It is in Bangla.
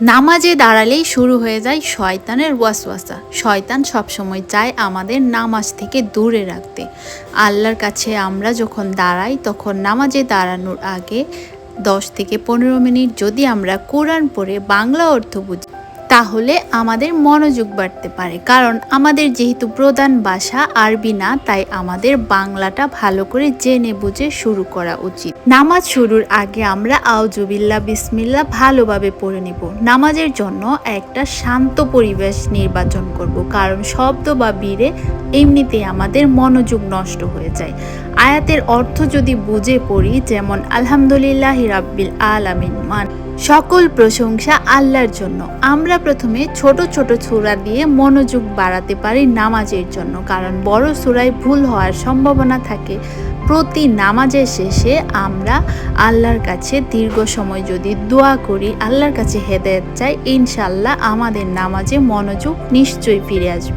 নামাজে দাঁড়ালেই শুরু হয়ে যায় শয়তানের ওয়াসওয়াসা। শয়তান সবসময় চায় আমাদের নামাজ থেকে দূরে রাখতে। আল্লাহর কাছে আমরা যখন দাঁড়াই, তখন নামাজে দাঁড়ানোর আগে দশ থেকে পনেরো মিনিট যদি আমরা কোরআন পড়ে বাংলা অর্থ বুঝি তাহলে আমাদের মনোযোগ বাড়তে পারে। কারণ আমাদের যেহেতু প্রধান ভাষা আরবি না, তাই আমাদের বাংলাটা ভালো করে জেনে বুঝে শুরু করা উচিত। নামাজ শুরুর আগে আমরা আউজুবিল্লা বিসমিল্লা ভালোভাবে পড়ে নিব। নামাজের জন্য একটা শান্ত পরিবেশ নির্বাচন করব। কারণ শব্দ বা বীরে এমনিতেই আমাদের মনোযোগ নষ্ট হয়ে যায়। আয়াতের অর্থ যদি বুঝে পড়ি, যেমন আলহামদুলিল্লাহ রাব্বিল আলামিন, মান সকল প্রশংসা আল্লাহর জন্য। আমরা প্রথমে ছোট ছোট সূরা দিয়ে মনোযোগ বাড়াতে পারি নামাজের জন্য, কারণ বড় সূরায় ভুল হওয়ার সম্ভাবনা থাকে। প্রতি নামাজের শেষে আমরা আল্লাহর কাছে দীর্ঘ সময় যদি দোয়া করি, আল্লাহর কাছে হেদায়েত চাই ইনশাল্লাহ আমাদের নামাজে মনোযোগ নিশ্চয়ই ফিরে আসবে।